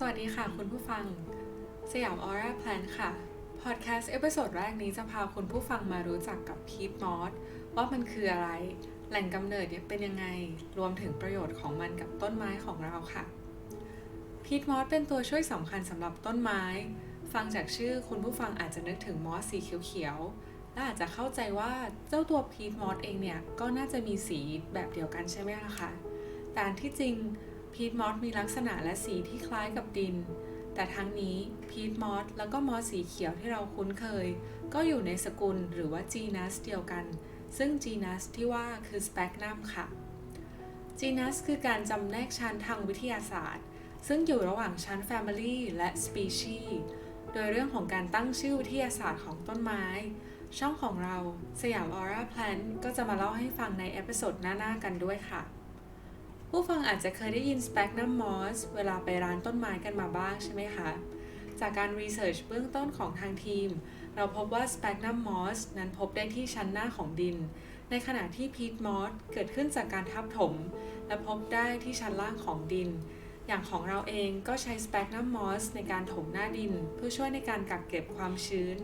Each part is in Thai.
สวัสดีค่ะคุณผู้ฟัง สยามออร่าแพลนค่ะ พอดแคสต์เอพิโซดแรกนี้จะพาคุณผู้ฟังมารู้จักกับพีทมอสว่ามันคืออะไร แหล่งกำเนิดเป็นยังไง รวมถึงประโยชน์ของมันกับต้นไม้ของเราค่ะ พีทมอสเป็นตัวช่วยสำคัญสำหรับต้นไม้ ฟังจากชื่อคุณผู้ฟังอาจจะนึกถึงมอสสีเขียวๆ และอาจจะเข้าใจว่าเจ้าตัวพีทมอสเองเนี่ยก็น่าจะมีสีแบบเดียวกันใช่ไหมล่ะคะแต่ที่จริง พีทมอสมีลักษณะและสีที่คล้ายกับดิน แต่ทั้งนี้พีทมอสแล้วก็มอสสีเขียวที่เราคุ้นเคย ก็อยู่ในสกุลหรือว่าจีนัสเดียวกัน ซึ่งจีนัสที่ว่าคือสเปกนัมค่ะจีนัสคือการจำแนกชั้นทางวิทยาศาสตร์ ซึ่งอยู่ระหว่างชั้น Family และ Species โดยเรื่องของการตั้งชื่อวิทยาศาสตร์ของต้นไม้ ช่องของเราสยามออร่าแพลนก็จะมาเล่าให้ฟังในเอพิโซดหน้า ๆ กันด้วยค่ะ ผู้ฟังอาจจะเคยได้ยิน Sphagnum moss เวลาไปร้านต้นไม้กันมาบ้างใช่ไหมคะ จากการรีเสิร์ชเบื้องต้นของทางทีม เราพบว่า Sphagnum moss นั้นพบได้ที่ชั้นหน้าของดิน ในขณะที่ Peat moss เกิดขึ้นจากการทับถม และพบได้ที่ชั้นล่างของดิน อย่างของเราเองก็ใช้ Sphagnum moss ในการถมหน้าดิน เพื่อช่วยในการกักเก็บความชื้น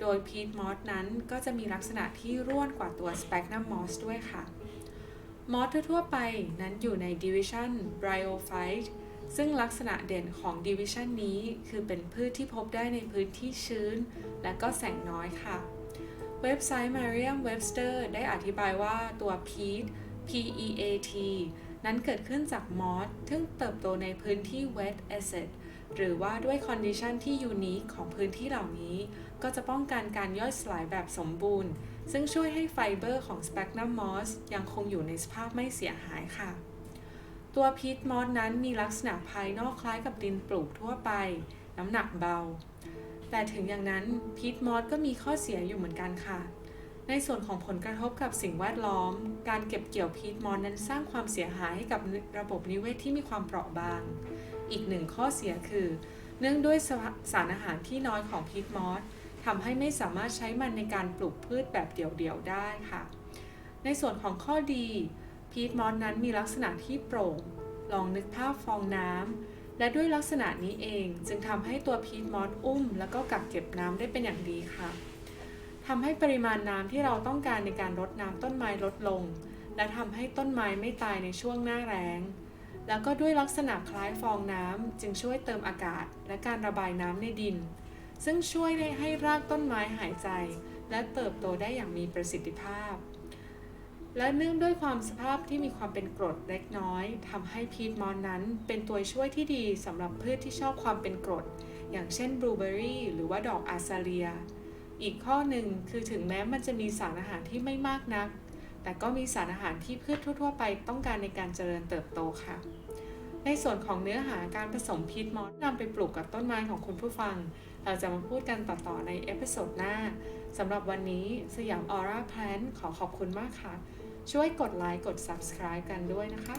โดย Peat moss นั้นก็จะมีลักษณะที่ร่วนกว่าตัว Sphagnum moss ด้วยค่ะ มอสทั่วๆไปนั้นอยู่ใน Division Bryophyte ซึ่งลักษณะเด่นของ Division นี้คือเป็นพืชที่พบได้ในพื้นที่ชื้น และก็แสงน้อยค่ะ เว็บไซต์ Merriam-Webster ได้อธิบายว่าตัว peat PEAT นั้นเกิดขึ้นจากมอสซึ่งเติบโตในพื้นที่ wet acid หรือว่าด้วยคอนดิชันที่ยูนิคของพื้นที่เหล่านี้ ก็จะป้องกันการย่อยสลายแบบสมบูรณ์ ซึ่งช่วยให้ไฟเบอร์ของ Sphagnum moss ยังคงอยู่ในสภาพไม่เสียหายค่ะ ตัวพีทมอสนั้นมีลักษณะภายนอกคล้ายกับดินปลูกทั่วไป น้ำหนักเบา แต่ถึงอย่างนั้นพีทมอสก็มีข้อเสียอยู่เหมือนกันค่ะ ในส่วนของผลกระทบกับสิ่งแวดล้อม การเก็บเกี่ยวพีทมอสนั้นสร้างความเสียหายให้กับระบบนิเวศที่มีความเปราะบาง อีกหนึ่งข้อเสียคือ เนื่องด้วยสารอาหารที่น้อยของพีทมอสทำให้ไม่สามารถใช้มันในการปลูกพืชแบบเดี่ยวๆได้ค่ะ ในส่วนของข้อดี พีทมอสนั้นมีลักษณะที่โปร่ง ลองนึกภาพฟองน้ำ และด้วยลักษณะนี้เองจึงทำให้ตัวพีทมอสอุ้ม แล้วก็กักเก็บน้ำได้เป็นอย่างดีค่ะ ทำให้ปริมาณน้ำที่เราต้องการในการรดน้ำต้นไม้ลดลง และทำให้ต้นไม้ไม่ตายในช่วงหน้าแล้งแล้วก็ด้วยลักษณะคล้ายฟองน้ำจึงช่วยเติมอากาศและการระบายน้ำในดิน ซึ่งช่วยได้ให้รากต้นไม้หายใจ และเติบโตได้อย่างมีประสิทธิภาพ และเนื่องด้วยความสภาพที่มีความเป็นกรดเล็กน้อยทำให้พีทมอนนั้นเป็นตัวช่วยที่ดีสำหรับพืชที่ชอบความเป็นกรด อย่างเช่นบลูเบอรี่หรือว่าดอกอาซาเลีย อีกข้อหนึ่งคือถึงแม้มันจะมีสารอาหารที่ไม่มากนัก แต่ก็มีสารอาหารที่พืชทั่ว ๆ ไปต้องการในการเจริญเติบโตค่ะ ในส่วนของเนื้อหาการผสมพีทมอสนำไปปลูกกับต้นไม้ของคุณผู้ฟัง เราจะมาพูดกันต่อ ๆ ในเอพิโซดหน้าสำหรับวันนี้สยามออร่าแพลนขอขอบคุณมากค่ะ ช่วยกดไลค์กด Subscribe กันด้วยนะคะ